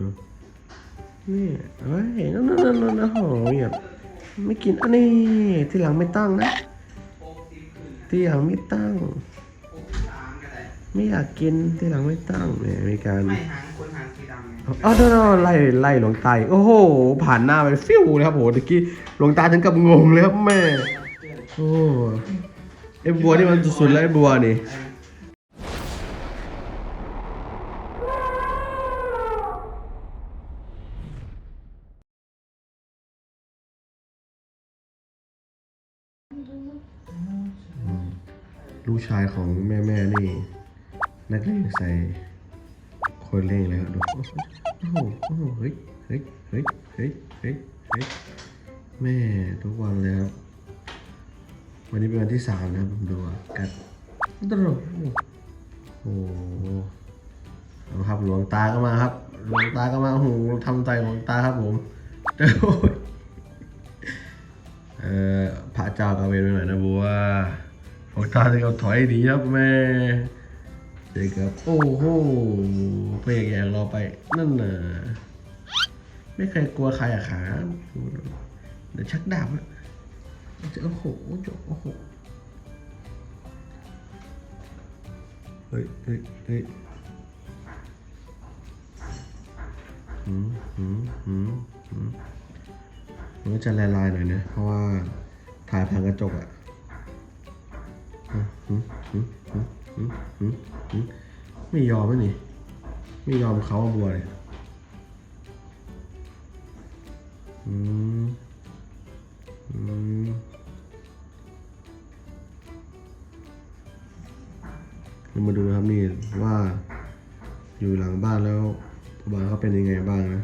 ดูนี่เฮ้ยนั่นนั่นนั่นนั่นโอ้โหแบบไม่กินอันนี้ที่หลังไม่ตั้งนะหกสิบขึ้นที่หลังไม่ตั้งหกสิบสามก็ได้ไม่อยากกินที่หลังไม่ตั้งเนี่ยมีการไม่หางคนหางสีดำไงอ๋อโน่นไล่ไล่หลวงตาอีกโอ้โห ผ่านหน้าไปฟิวเลยครับโหตะกี้หลวงตาถึงกับงงเลยครับแม่โอ้ไอ้บัวนี่มันสุดๆแล้วไอ้บัวนี่ ลูกชายของแม่แม่นี่ นักเลงใส่คนเล่งเลยครับดูโอ้โหโอ้โหเฮ้ยเฮ้ยเฮ้ยเฮ้ยเฮ้ยเฮ้ยแม่ทุกวันเลยครับวันนี้เป็นวันที่สามนะครับผมดูอะกัดตลกโอ้โหเอาครับหลวงตาก็มาครับ หลวงตาก็มาโอ้โหทำใจหลวงตาครับผมโอ้ยเอ่อ พระเจ้ากระเวนไปหน่อยนะบัวหลวงตาจะเอาถอยหนีครับแม่เด็กครับโอ้โหเพลงอย่างเราไปนั่นน่ะไม่เคยกลัวใครอะขาเดี๋ยวชักดาบอะจะโอ้โหจะโอ้โหเฮ้ยเฮ้ยเฮ้ยหืมหืมหืมหืม มันก็จะลายๆหน่อยนะ เพราะว่าถ่ายผ่านกระจกอะไม่ยอมไหมนี่ ไม่ยอมเขาบัวเลยอืมอืมเรามาดูนะครับนี่ว่าอยู่หลังบ้านแล้วบ้านเขาเป็นยังไงบ้างนะ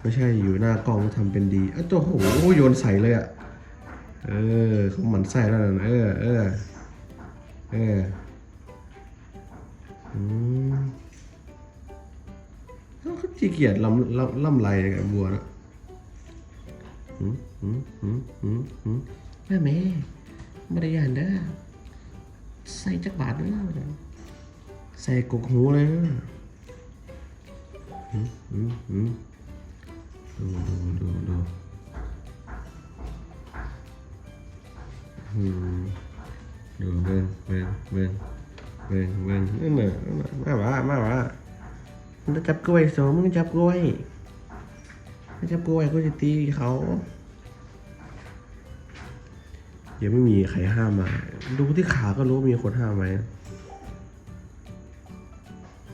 ไม่ใช่อยู่หน้ากล้องทำเป็นดีอะตัวโหโยนใส่เลยอะเออเขาหมันไส้แล้วนะเออเออเอออืมเขาเขาขี้เกียจล่ำล่ำลำไรกับบัวนะหืมหืมหืมหืมหืมแม่แม่ไม่ได้ยานเด้อใส่จักบาทเด้อใส่กกหูเลยนะหืมหืมหืม ดูดูดูดูดูเบิ่งเบิ่งเบิ่งเบิ่งเบิ่งนั่นน่ะมาว่ามาว่ามึงจับกล้วยสองมึงจับกล้วยไม่จับกล้วยกูจะตีเขาเดี๋ยวไม่มีใครห้ามมา ดูที่ขาก็รู้มีคนห้ามไหม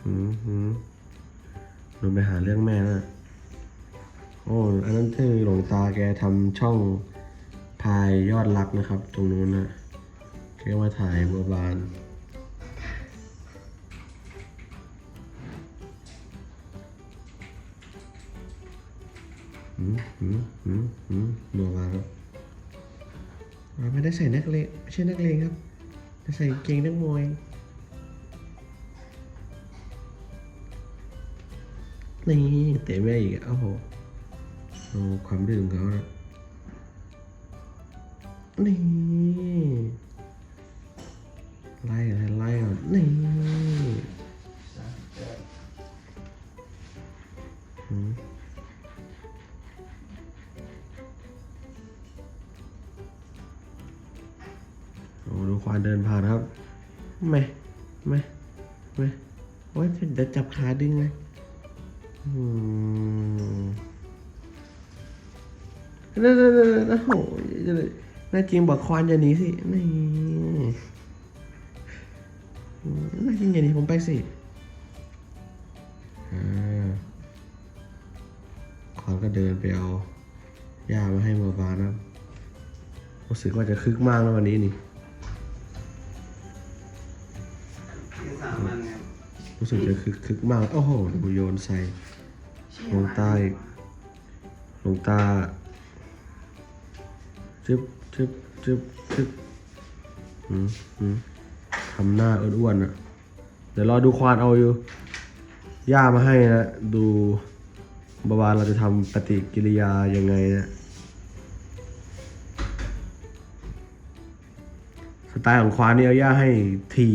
อืมอืมหนูไปหาเรื่องแม่นะ่ะ โอ้อันนั้นคือหลวงตาแกทำช่องพายยอดรักนะครับ ตรงนู้นนะแกมาถ่ายบัวบานหืมหืมหืมหืมบัวบานครับอ่าไม่ได้ใส่นักเลงไม่ใช่นักเลงครับใส่เกงนักมวยนี่เตะแม่อีกโอ้โห โอ้ความดื้อของเขานะนี่ไล่อะไรไล่ก่อนนี่โอ้ดูควานเดินผ่านครับไม่ไม่ไม่โอ้ยเดี๋ยวจับขาดึงเลยอืม นั่นนั่นนั่นโอ้ยน่าจริงบอกควานอย่าหนีสิ นี่อืมน่าจริงอย่างนี้ผมไปสิอ่านก็เดินไปเอาหญ้ามาให้บัวานนะรู้สึกว่าจะคึกมากแล้ววันนี้นี่รู้สึกจะคึกคึกมาก โอ้โหดูโยนใส่ลงใต้ลงตา จึ๊บจึ๊บจึ๊บจึ๊บอืมอืมทำหน้าอ้วนๆอะ เดี๋ยวรอดูควานเอาอยู่ ย่ามาให้นะ ดูบาวาเราจะทำปฏิกิริยายังไงนะ สไตล์ของควานนี่เอาย่าให้ที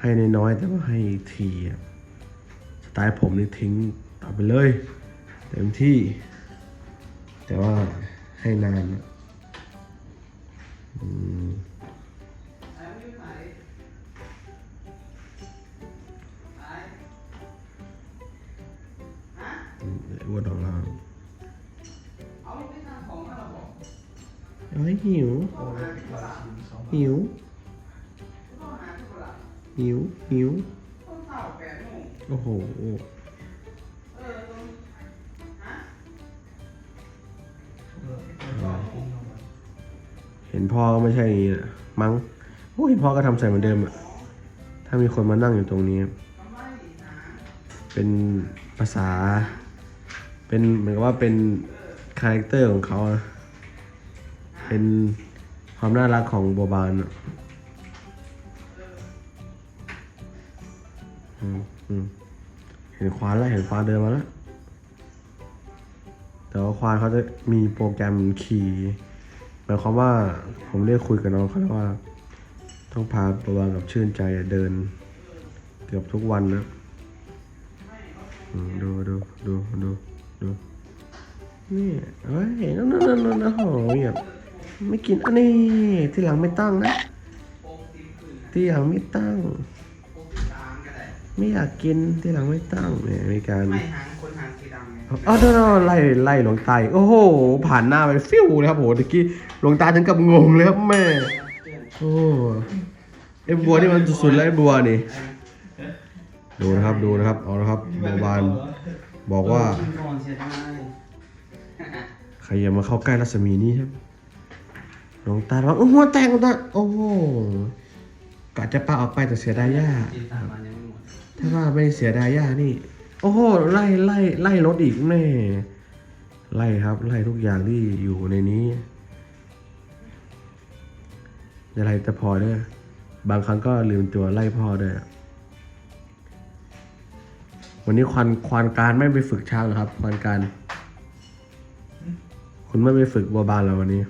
ให้น้อยแต่ว่าให้ทีสไตล์ผมนี่ทิ้งตเอาไปเลย เต็มที่ แต่ว่าให้นานนะ อืมไอ้ไม่อยู่ไหน เห็นพ่อก็ไม่ใช่อย่างนี้นะมั้งโอ้ยพ่อก็ทำใส่เหมือนเดิมอะถ้ามีคนมานั่งอยู่ตรงนี้ เป็นภาษา เป็นเหมือนกับว่าเป็นคาแรคเตอร์ของเขาอะเป็นความน่ารักของบัวบานอะเห็นควานแล้วเห็นควานเดินมาแล้วแต่ว่าควานเขาจะมีโปรแกรมขี่ หมายความว่าผมเรียกคุยกับน้องเขาแล้วว่า ต้องพาบัวบานกับชื่นใจเดิน เกือบทุกวันนะดูดูดูดูดูนี่เฮ้ยนั่นนั่นนั่นนั่นโอ้โหแบบไม่กินอันนี้ที่หลังไม่ตั้งนะที่หลังไม่ตั้งได้ไม่อยากกินที่หลังไม่ตั้งเนี่ยมีการ ไม่หางคนหางสีดำไงอ๋อเดี๋ยวไล่ไล่หลวงตาอีกโอ้โห ผ่านหน้าไปฟิวเลยครับโหตะกี้หลวงตาถึงกับงงเลยครับแม่ โอ้ไอ้บัวนี่มันสุดๆแล้วไอ้บัวนี่ ดูนะครับดูนะครับ เอาละครับโบบานบอกว่าใครอย่ามาเข้าใกล้รัศมีนี้ครับหลวงตาว่าโอ้หัวแตกหลวงตาโอ้โหกะจะปาออกไปแต่เสียดายย่ากถ้าว่าไม่เสียดายย่านี่ โอ้โหไล่ไล่ไล่รถอีกแน่ไล่ครับ ไล่ทุกอย่างที่อยู่ในนี้จะไล่แต่พอด้วยบางครั้งก็ลืมตัวไล่พ่อด้วยวันนี้ควานควานการไม่ไปฝึกช้างเหรอครับ ควานการ คุณไม่ไปฝึกบัวบานเหรอวันนี้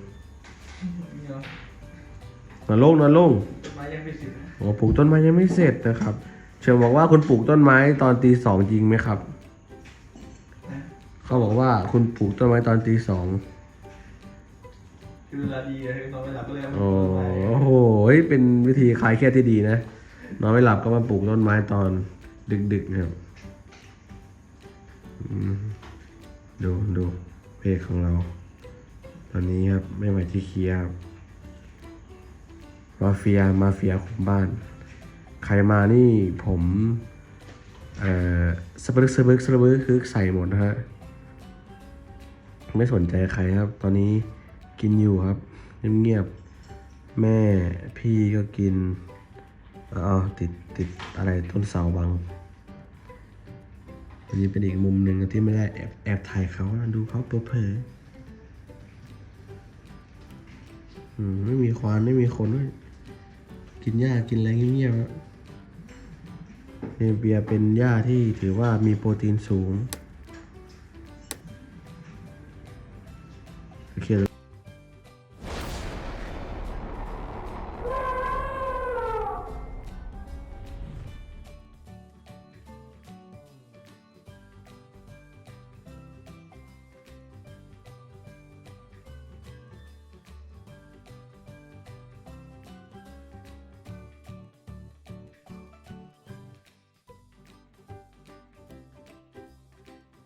นอนลงนอนลงมายังไม่สิบโอ้ปลูกต้นไม้ยังไม่เสร็จนะครับ เชิญบอกว่าคุณปลูกต้นไม้ตอนตีสองจริงไหมครับ เขาบอกว่าคุณปลูกต้นไม้ตอนตีสองคือเวลาดีอะนอนไม่หลับก็เลยเอาโอ้โหเฮ้ยเป็นวิธีคลายเครียดที่ดีนะนอนไม่หลับก็มาปลูกต้นไม้ตอนดึกๆนะครับอืมดูดูเพจของเรา ตอนนี้ครับไม่ไหวที่เคลียร์ครับมาเฟียมาเฟียคุมบ้าน ใครมานี่ผมเอ่อสะบึกสะบึกสะบึกคือใส่หมดนะฮะไม่สนใจใครครับ ตอนนี้กินอยู่ครับ เงียบๆแม่พี่ก็กินอ้าวติดติดอะไรต้นเสาบังอันนี้เป็นอีกมุมหนึ่งที่ไม่ได้แอบแอบถ่ายเขาดูเขาเปิดเผยอืมไม่มีควานไม่มีคนด้วยกินหญ้ากินอะไรเงียบๆอะ เนเปียเป็นหญ้าที่ถือว่ามีโปรตีนสูง